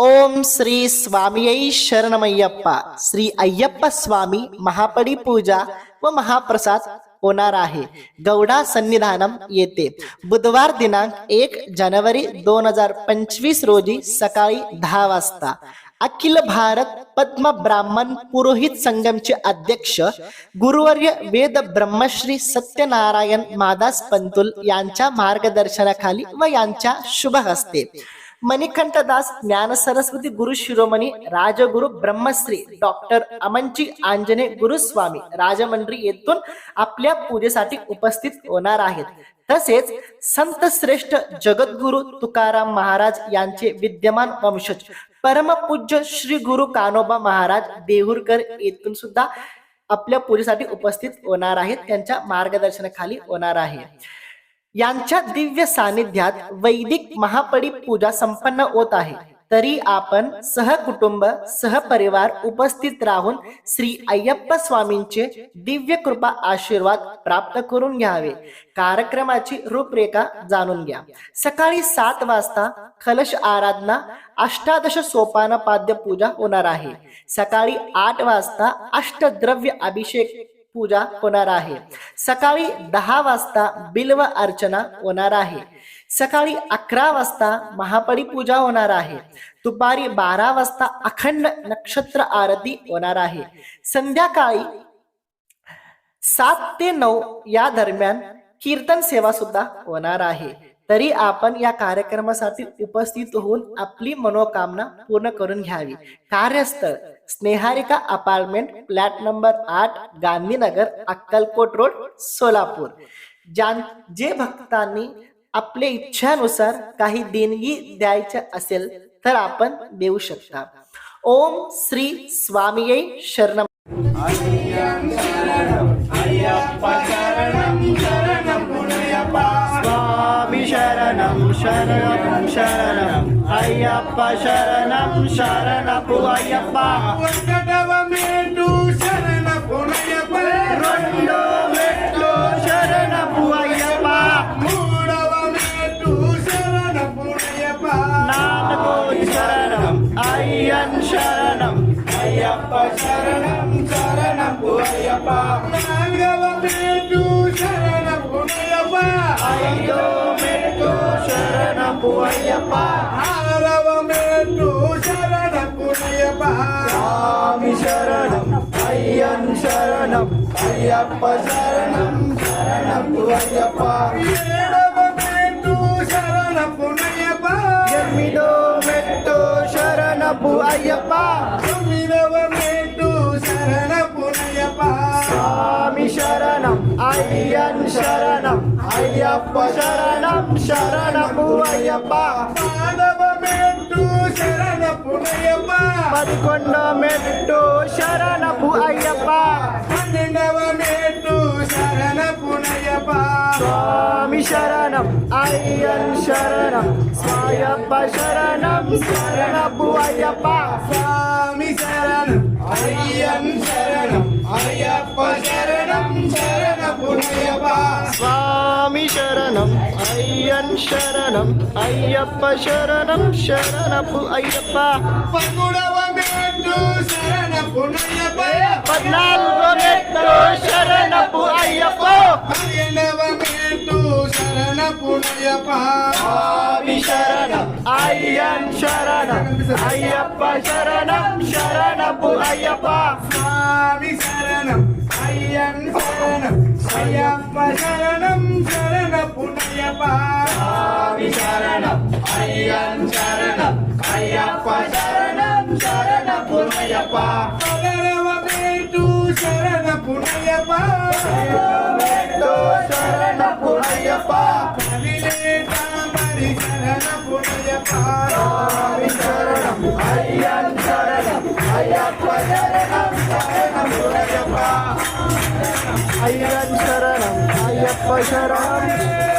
ओम श्री स्वामी शरणमय्यप्पा. श्री अय्यप्पा स्वामी महापडी पूजा व महाप्रसाद होणार आहे. गौडा सन्निधानम येते. बुधवार दिनांक एक जानेवारी दोन हजार पंचवीस रोजी सकाळी दहा वाजता. अखिल भारत पद्म ब्राह्मण पुरोहित संगमचे अध्यक्ष गुरुवर्य वेद ब्रह्मश्री सत्यनारायण मादास पंतुल यांच्या मार्गदर्शनाखाली व यांच्या शुभ हस्ते. मणिकंठदास ज्ञान सरस्वती गुरु शिरोमणी राजगुरु ब्रह्मश्री डॉक्टर अमनजी आंजने गुरुस्वामी राजमंडळी येथून आपल्या पूजेसाठी उपस्थित होणार आहेत. तसेच संत श्रेष्ठ जगद्गुरु तुकाराम महाराज यांचे विद्यमान वंशज परमपूज्य श्री गुरु कानोबा महाराज देहुरकर येथून सुद्धा आपल्या पूजेसाठी उपस्थित होणार आहेत त्यांच्या मार्गदर्शनाखाली होणार आहे. यांच्या दिव्य सानिध्यात वैदिक महापडी पूजा संपन्न होत आहे. तरी आपण सहकुटुंब सहपरिवार उपस्थित राहून श्री अय्यप्पा स्वामींचे दिव्य कृपा आशीर्वाद प्राप्त करून घ्यावे. कार्यक्रमाची रूपरेखा जाणून घ्या. सकाळी सात वाजता कलश आराधना अष्टादश सोपान पाद्य पूजा होणार आहे. सकाळी आठ वाजता अष्टद्रव्य अभिषेक पूजा होणार आहे. सकाळी दहा वाजता बिल्व अर्चना होणार आहे. सकाळी अकरा वाजता महापडी पूजा होणार आहे. दुपारी बारा वाजता अखंड नक्षत्र आरती होणार आहे. संध्याकाळी सात ते नऊ या दरम्यान कीर्तन सेवा सुद्धा होणार आहे. तरी आपण या कार्यक्रमासाठी उपस्थित होऊन आपली मनोकामना पूर्ण करून घ्यावी. कार्यस्थळ स्नेहारिका अपार्टमेंट फ्लॅट नंबर आठ गांधीनगर अक्कलकोट रोड सोलापूर. ज्यां जे भक्तांनी आपल्या इच्छानुसार काही देणगी द्यायच्या असेल तर आपण देऊ शकता. ओम श्री स्वामी शरण. स्वामी शरणं शरणं शरणं. ஐயப்பா சரணம் சரண புலையப்பா வெங்கடவமேடு சரண புனையப்பா. ரெண்டோ மெட்டோ சரண புலையப்பா மூடவமேடு சரண புனையப்பா. நான்கோடி சரணம் ஐயன் சரணம். ஐயப்பா சரணம் சரண புலையப்பா நான்கவமேடு சரண புனையப்பா. ஐயோ மெட்டோ சரண புலையப்பா ఆరవమేటు శరణ పునయప స్వామి శరణం అయ్యన్ శరణం అయ్యప్ప శరణం శరణపు అయ్యప్ప ఏడవమేటు శరణ పునయప ఎనిమిదో మెట్టు శరణపు అయ్యప్ప తొమ్మిదవ మేటు శరణ పునయప స్వామి శరణం అయ్యన్ శరణం అయ్యప్ప శరణం శరణపు అయ్యప్ప పదకొండో మెట్టు శరణపు అయ్యప్ప. పన్నెండవ మేటు శరణ పునయప స్వామి శరణం అయ్యన్ శరణం స్వాయప్ప శరణం శరణపు అయ్యప్ప. స్వామి శరణం అయ్యన్ శరణం అయ్యప్ప శరణ. శరణం. అయ్యన్ శరణం. అయ్యప్ప శరణం. శరణపు అయ్యప్ప. పద్నాలుగో మెట్టు శరణపు అయ్యప్ప. శరణం. అయ్యన్ శరణం. అయ్యప్ప శరణం. శరణపు అయ్యప్ప. స్వామి శరణం. అయ్యన్ శరణం. అయ్యప్ప శరణం శరణ. అయ్యప్ప పదరవ మేటు శరణ పునయప మెట్టు శరణపు అయ్యప్ప పదిలేట మరి శరణ పునయప స్వామి శరణం అయ్యన్ శరణం అయ్యప్ప శరణం శరణపు అయ్యప్ప అయ్యన్ శరణం అయ్యప్ప శరణం